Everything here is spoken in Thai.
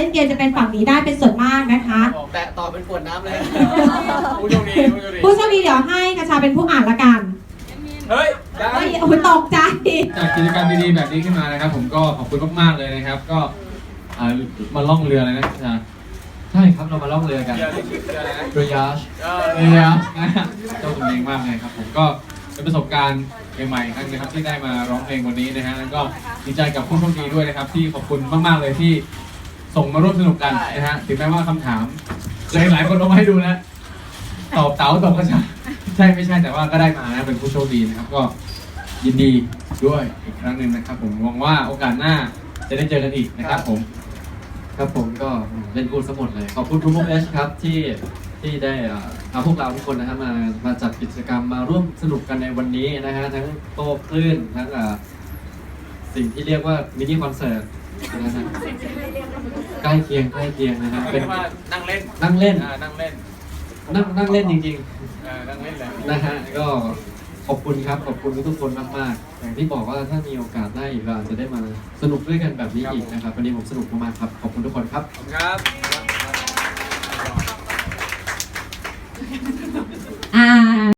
เล่นเกมจะเป็นฝั่งนี้ได้เป็นส่วนมากนะคะ แตะต่อเป็นขวดน้ำเลยผู้โชคดีผู้โชคดีผู้โชคดีเดี๋ยวให้กระชาเป็นผู้อ่านละกันเฮ้ยได้โอ้ยโอ้ยตกใจ จากกิจกรรมดีๆแบบนี้ขึ้นมานะครับ ผมก็ขอบคุณมากๆเลยนะครับ ก็อ่ามาล่องเรือเลยนะอาจารย์ใช่ครับเรามาล่องเรือกันเดี๋ยวนี่คืออะไรนะเรือยาชเออเรือนะฮะเจ้าตัวเองมากเลยครับผมก็เป็นประสบการณ์ใหม่ๆครั้งนะครับที่ได้มาร้องเพลงวันนี้นะฮะแล้วก็ดีใจกับผู้โชคดีด้วยนะครับ ที่ขอบคุณมากๆเลยที่ ส่งมาร่วมสนุกกันนะฮะถึงแม้ว่าคำถามหลายๆคนเอามาให้ดูนะตอบเต๋าตอบกระชาใช่ไม่ใช่แต่ว่าก็ได้มานะเป็นผู้โชคดีนะครับ ก็ยินดีด้วยอีกครั้งหนึ่งนะครับ ผมหวังว่าโอกาสหน้าจะได้เจอกันอีกนะครับ ผม ครับผมก็เป็นกูสมุดเลย ขอบคุณทุกเอชครับที่ที่ได้เอ่อเอาพวกเราทุกคนนะครับมามาจัดกิจกรรมมาร่วมสนุกกันในวันนี้นะฮะทั้งโต้คลื่นทั้งเอ่อสิ่งที่เรียกว่ามินิคอนเสิร์ตนะฮะ ใกล้เคียงใกล้เคียงนะฮะเป็เป็นนว่านั่งเล่นนั่งเล่นอ่านั่งเล่นนั่งนั่งเล่นจริงเออนั่งเล่นแหละๆนะฮะก็ขอบคุณครับขอบคุณทุกๆคนมากๆอย่างที่บอกว่าถ้ามีโอกาสได้อีกเราอาจจะได้มาสนุกด้วยกันแบบนี้อีกนะครับวันนี้ผมสนุกมากๆครับขอบคุณทุกคนครับ ขอบคุณครับ อ่า